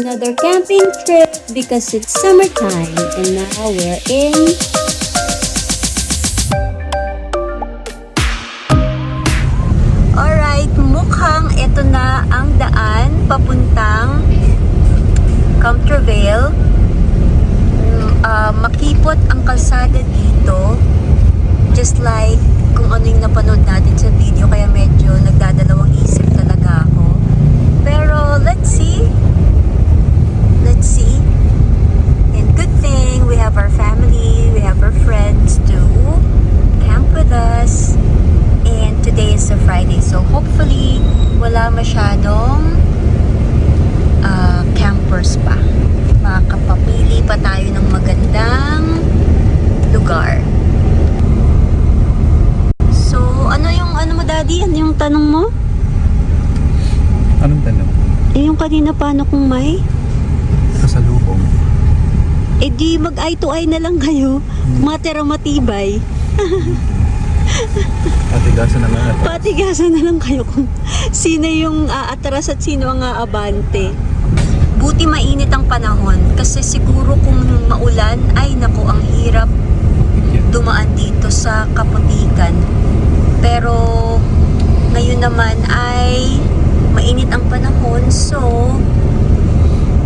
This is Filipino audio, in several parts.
Another camping trip because it's summertime and now we're in Alright, mukhang ito na ang daan papuntang Comtervale. Mm, ah, makipot ang kalsada dito. Just like kung ano yung napanood natin sa video. Kaya medyo nagdadalawang isip talaga ako. Pero let's see. See. And good thing we have our family, we have our friends to camp with us. And today is a Friday, so hopefully wala masyadong ah, campers pa. Makakapapili pa tayo ng magandang lugar. So, ano yung ano mo daddy? Ano yung tanong mo? Anong tanong? Eh, yung kanina paano kung may? Eh di mag eye to eye na lang kayo. Matira matibay. Patigasan na lang. Patigasan na lang kayo kung sino yung aatras at sino ang aabante. Buti mainit ang panahon kasi siguro kung maulan, ay nako ang hirap dumaan dito sa Kaputikan. Pero ngayon naman ay mainit ang panahon so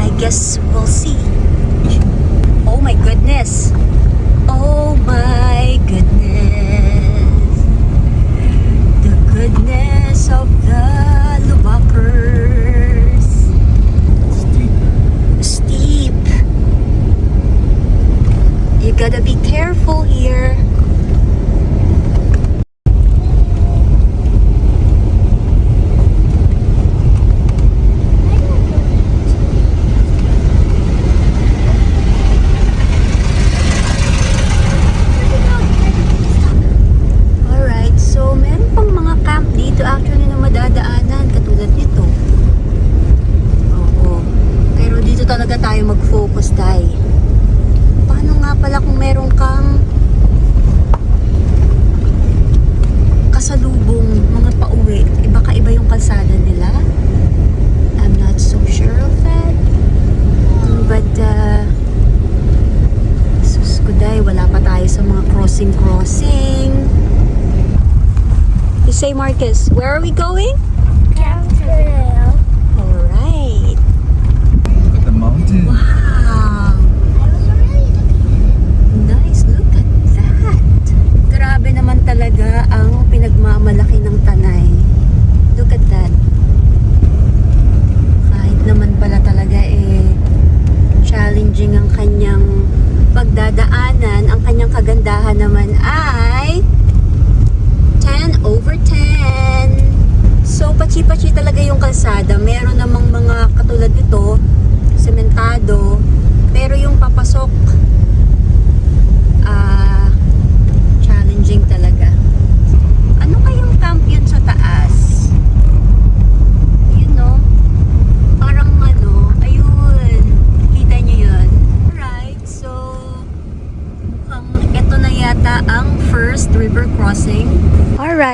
I guess we'll see. Oh my goodness. Oh my we going?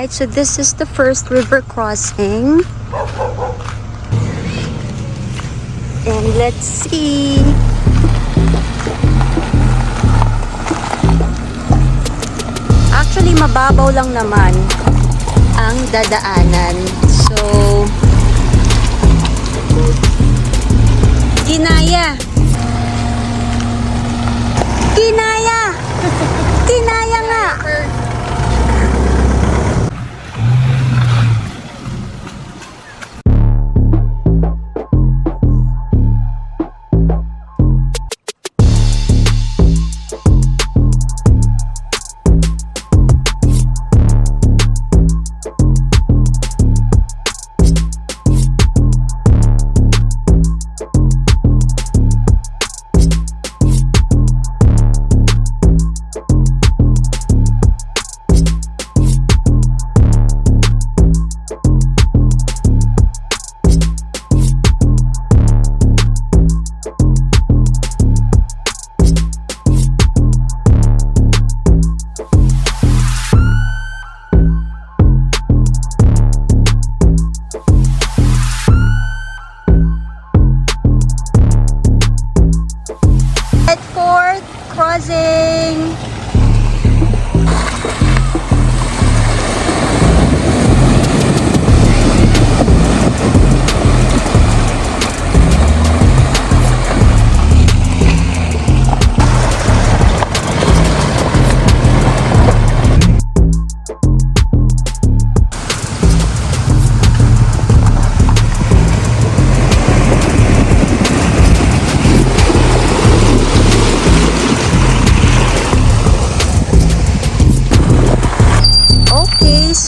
Alright, so this is the first river crossing. And let's see. Actually, mababaw lang naman ang dadaanan. So, kinaya. Kinaya!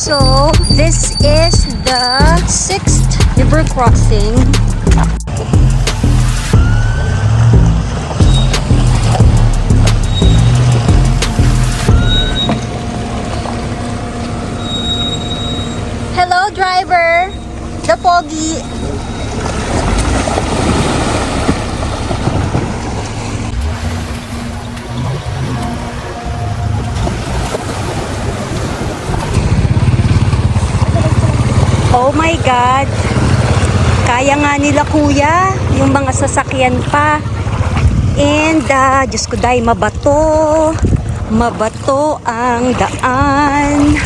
So, this is the sixth river crossing. Hello, driver! The Pogi! My God! Kaya nga nila kuya, yung mga sasakyan pa. And, uh, Diyos ko dahil mabato. Mabato ang daan.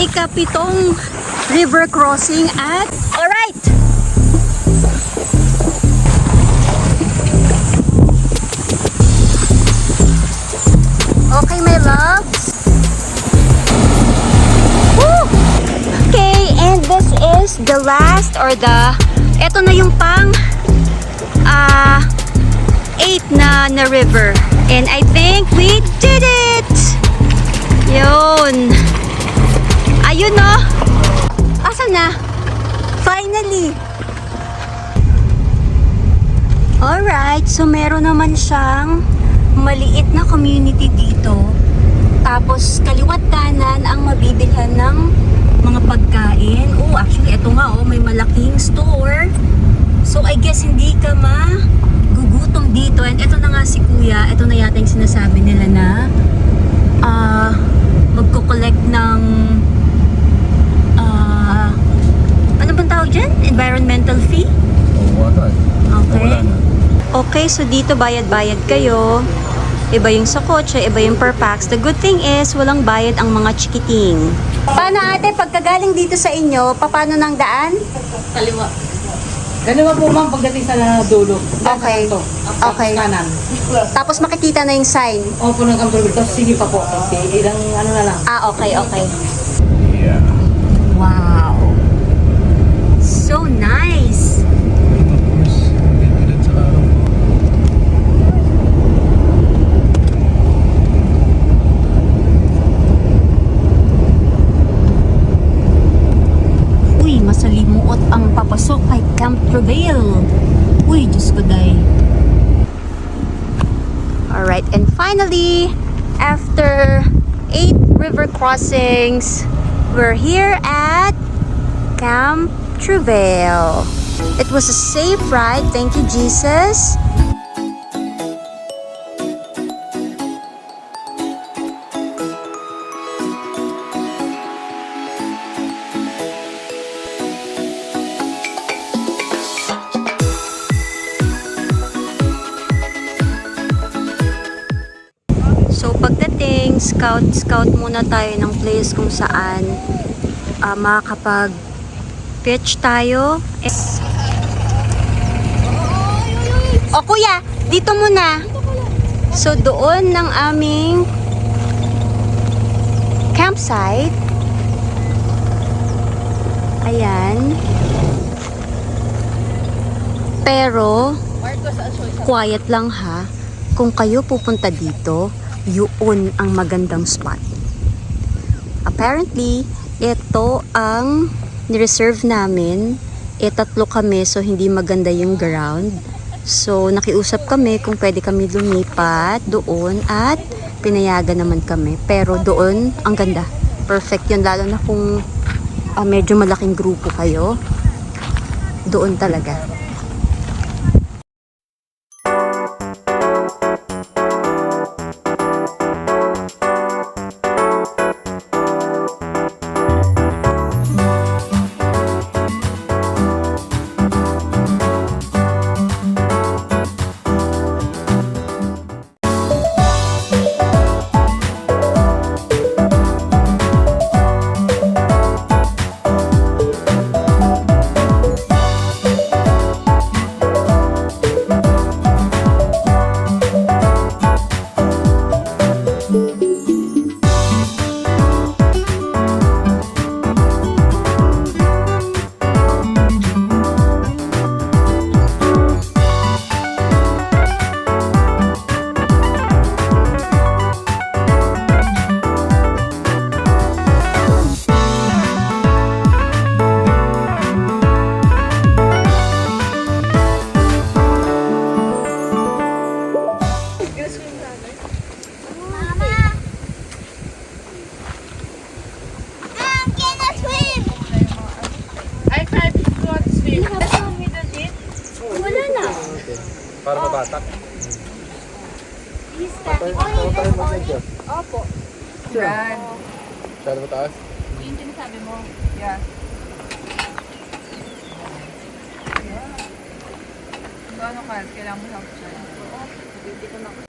Ikapitong river crossing at... Alright! The last or the eto na yung pang ah 8 na na river. And I think we did it. Yun. Ayun no. Asan na? Finally. Alright, so meron naman siyang maliit na community dito. Tapos kaliwat kanan ang mabibilhan ng mga pagkain. Oh, actually, ito nga oh, may malaking store. So, I guess hindi ka magugutom dito. And ito na nga si Kuya, ito na yata yung sinasabi nila na ah magko-collect ng ah ano bang tawag dyan? Environmental fee? Oo. Okay. Okay, so dito bayad-bayad kayo. Iba yung sa kotse, iba yung per pax. The good thing is, walang bayad ang mga chikiting. Paano ate, pagkagaling dito sa inyo, paano ng daan? Kaliwa. Kaliwa po ma'am pagdating sa dulo. Okay. Ito. Okay. Kanan. Tapos makikita na yung sign. Opo ng kampulo. Tapos sige pa po. Okay. Ilang ano na lang. Ah, okay, okay. Finally, after eight river crossings, we're here at Camp Travail. It was a safe ride, thank you Jesus. Pagdating, scout muna tayo ng place kung saan ah, makakapag pitch tayo. Es- o kuya, dito muna. So doon ng aming campsite. Ayan. Pero quiet lang ha. Kung kayo pupunta dito, yun ang magandang spot. Apparently, ito ang nireserve namin. E tatlo kami so hindi maganda yung ground. So nakiusap kami kung pwede kami lumipat doon at pinayagan naman kami. Pero doon, ang ganda. Perfect yun. Lalo na kung ah, medyo malaking grupo kayo. Doon talaga. Masyado mataas. Yun din sabi mo. Yeah. Gaano ka? Kailangan mo help siya. Malakas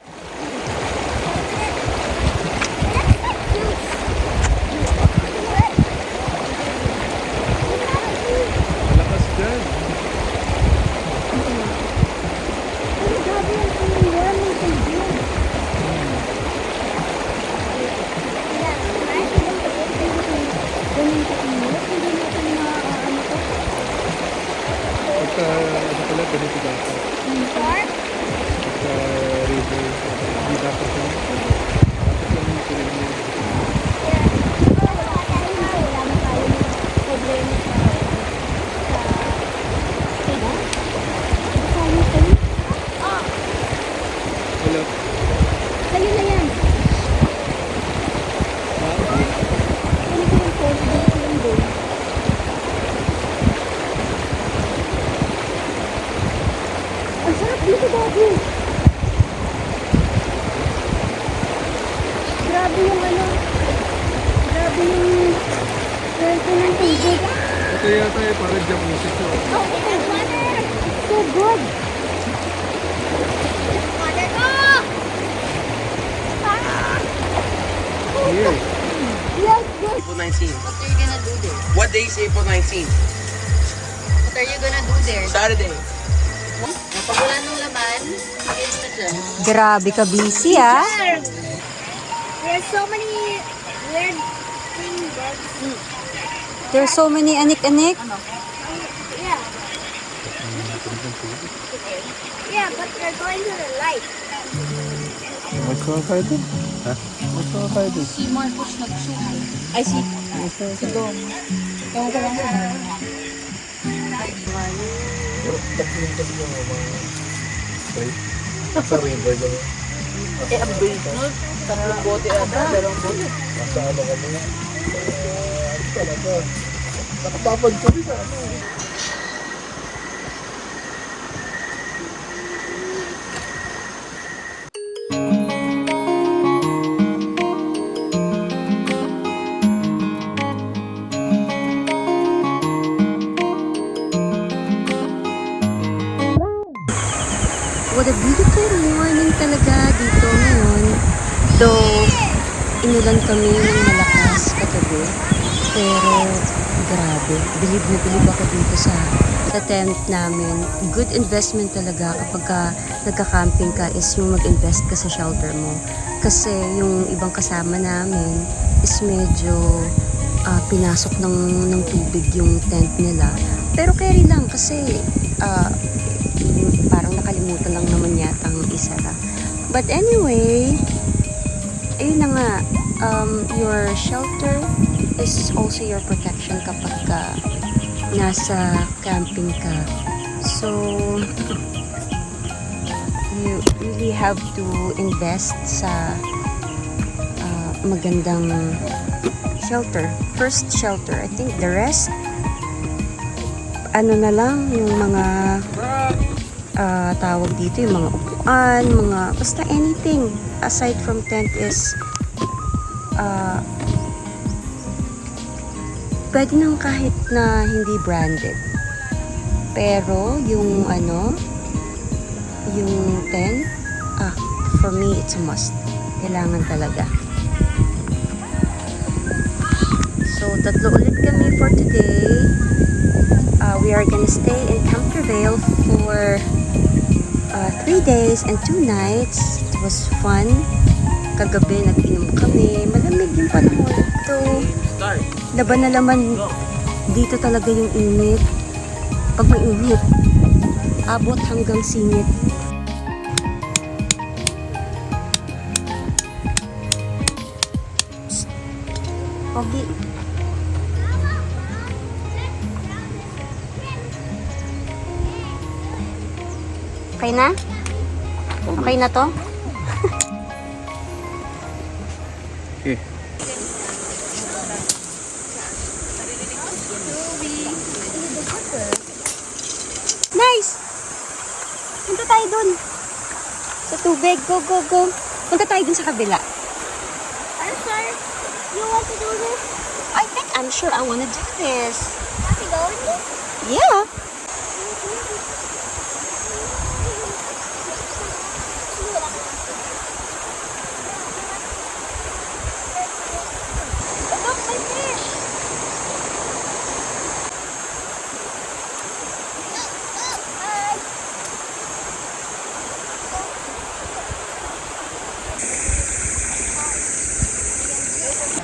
Saturday. Pag wala nung laman, dyan. Grabe ka busy ah. There's so many weird things. There's so many anik-anik. Yeah. Yeah, but they're going to the light. Magkaka kayo dun? Ha? Magkaka kayo dun? Si Marcos nagsuhay. Ay, si... Si Dom. Ewan ko lang sa Sa river lang. Eh, ang break. Tatlong bote ata. Dalawang bote. Nasa ano kami? Ano talaga? Nakapapad kami sa ano. Inulan kami ng malakas kagabi. Pero, grabe. Bilib na bilib ako dito sa sa tent namin. Good investment talaga kapag ka nagka-camping ka is yung mag-invest ka sa shelter mo. Kasi yung ibang kasama namin is medyo ah, pinasok ng, ng tubig yung tent nila. Pero carry lang kasi ah, parang nakalimutan lang naman yata ang isara. But anyway, ayun na nga, um, your shelter is also your protection kapag ka nasa camping ka. So, you really have to invest sa uh, magandang shelter. First shelter. I think the rest, ano na lang, yung mga ah, tawag dito, yung mga upuan, mga, basta anything aside from tent is ah, pwede nang kahit na hindi branded. Pero yung ano, yung tent, ah, for me, it's a must. Kailangan talaga. So, tatlo ulit kami for today. Uh, we are gonna stay in Camp Travail for uh, three days and two nights. It was fun. Kagabi, nag-inom kami. Malamig yung panahon. Ito, laban na laman dito talaga yung init. Pag may init, abot hanggang singit. Okay na? Okay na to? Okay. Nice! Punta tayo dun. Sa tubig. Go, go, go. Punta tayo dun sa kabila. I'm sorry. You want to do this? I think I'm sure I do this. Want to go with me? Yeah.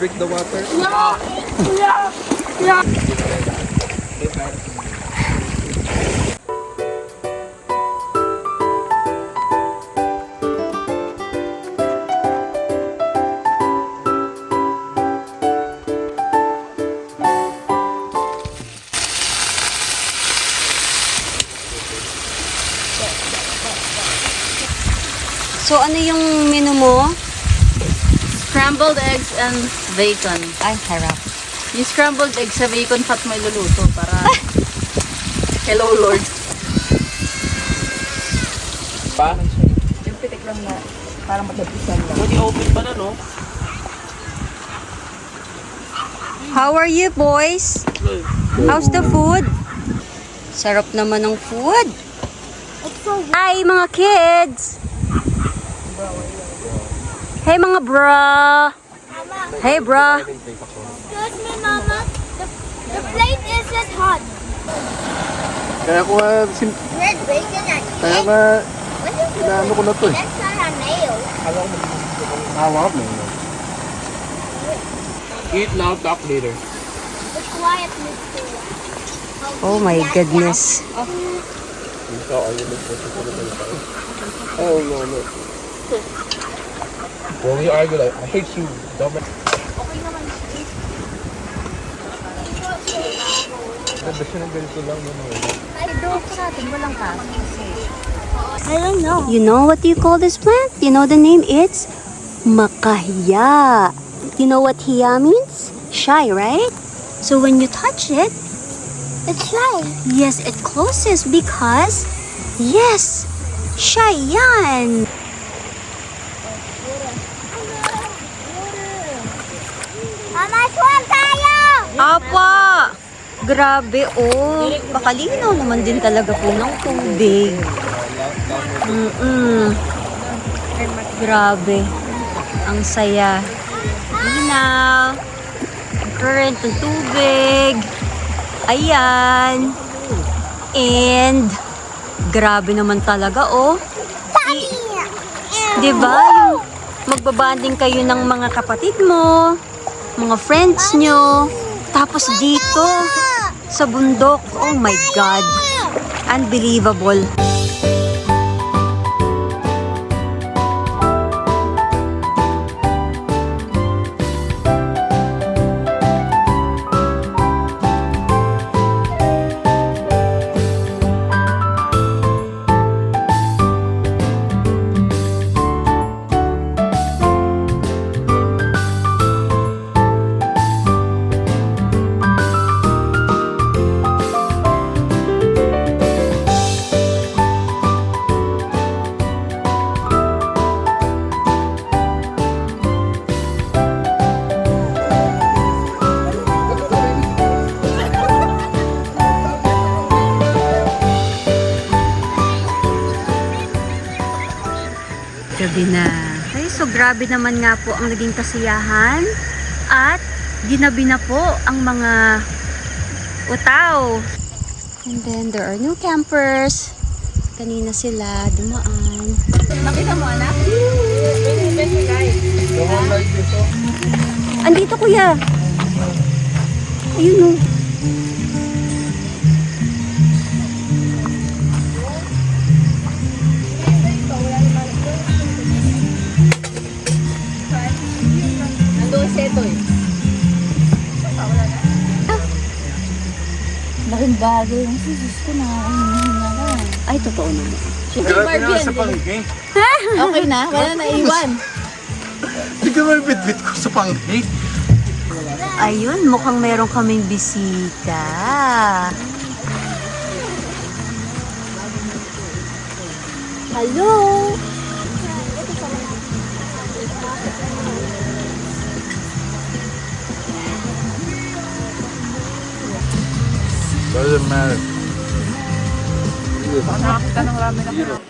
Break the water. So, ano yung menu mo? Scrambled eggs and bacon. Ay, harap. Yung scrambled eggs sa bacon fat mo iluluto para... Hello, Lord. Pa? Yung pitik lang na parang matapisan lang. Pwede open pa na, no? How are you, boys? How's the food? Sarap naman ng food. Ay, mga kids! Hey, mga bra! Hey, bra! Excuse me, Mama. The, the plate isn't hot. Kaya ko nga, sin... Red bacon and Kaya is inaano ko na to eh. That's not a nail. Hawa mo. Eat now, talk later. Oh my goodness. Oh, no, no. Well, we argue like, I hate you, dumb. Ganda siya ng ganito lang. Ano, I don't know. You know what you call this plant? You know the name? It's makahiya. You know what hiya means? Shy, right? So when you touch it, It's shy. yes, it closes because, yes, shy yan. Mama, swam tayo! Apa! Grabe, oh. Pakalinaw naman din talaga po ng tubig. Mm-mm. Grabe. Ang saya. Linaw. Current ng tubig. Ayan. And, grabe naman talaga, oh. I- Diba? Yung magbabanding kayo ng mga kapatid mo, mga friends nyo, tapos dito, sa bundok. Oh my God. Unbelievable. Gabi na. Ay, so grabe naman nga po ang naging kasiyahan. At ginabi na po ang mga utaw. And then there are new campers. Kanina sila dumaan. Nakita mo, anak? Andito kuya. Ayun oh. Nandoon Laking bagay. Ang sisis ko na. Ay, totoo naman. Barbie yan. panghe. Okay na? Wala na iwan. Mo yung bit-bit ko sa panghe. Ayun, mukhang meron kaming bisita. Hello? Doesn't matter. Nakakita ng ramen ako.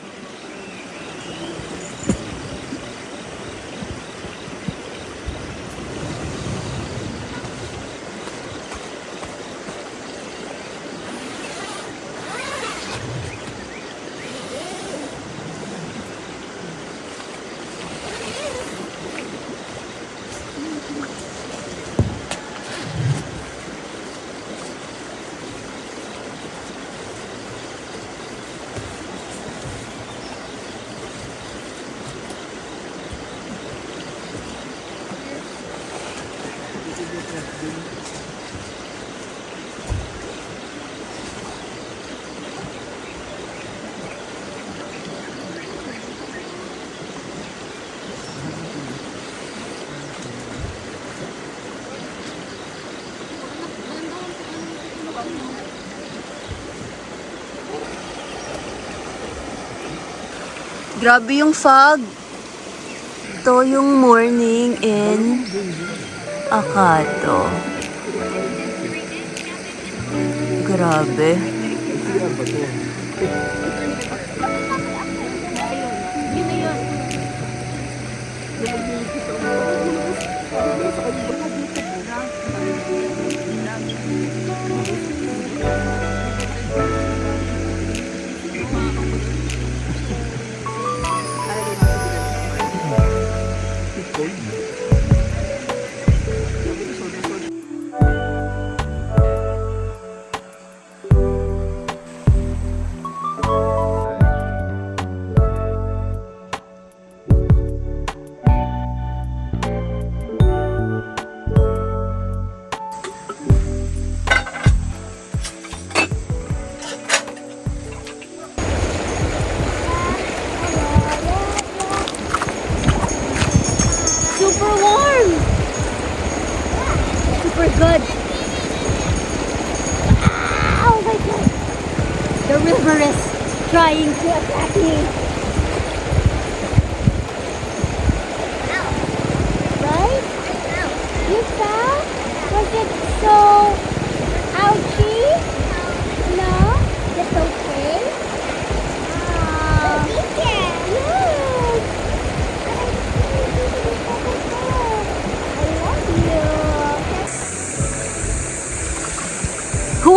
Grabe yung fog. Ito yung morning in Akato. Grabe. Super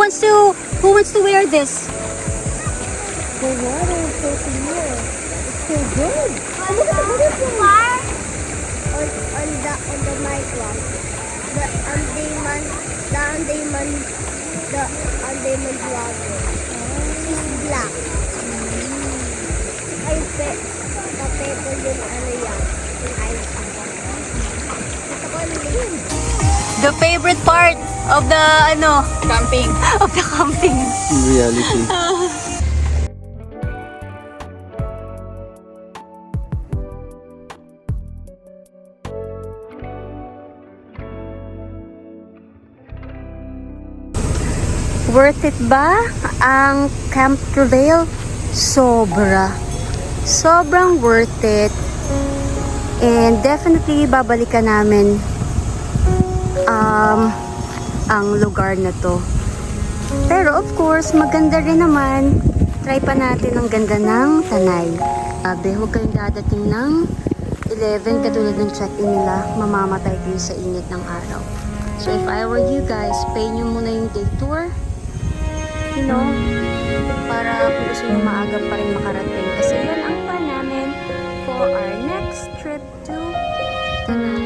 wants to who wants to wear this? The water is so clear. It's so good. Oh, look at the on on the on the microphone. The Andaman the Andaman the Andaman water. It's black. Ay, pe, kapeto yun ano yan. Yung ice. Gusto ko yun. The favorite part of the ano Camping. of the camping. Reality. Worth it ba ang Camp Travail? Sobra. Sobrang worth it. And definitely babalikan namin um, ang lugar na to. Pero of course, maganda rin naman. Try pa natin ang ganda ng Tanay. Sabi, huwag kayong dadating ng 11 katulad ng check-in nila. Mamamatay kayo sa init ng araw. So if I were you guys, pay nyo muna yung day tour. You know, para kung gusto nyo maaga pa rin makarating. Kasi yan ang plan namin for our next trip to Tanay.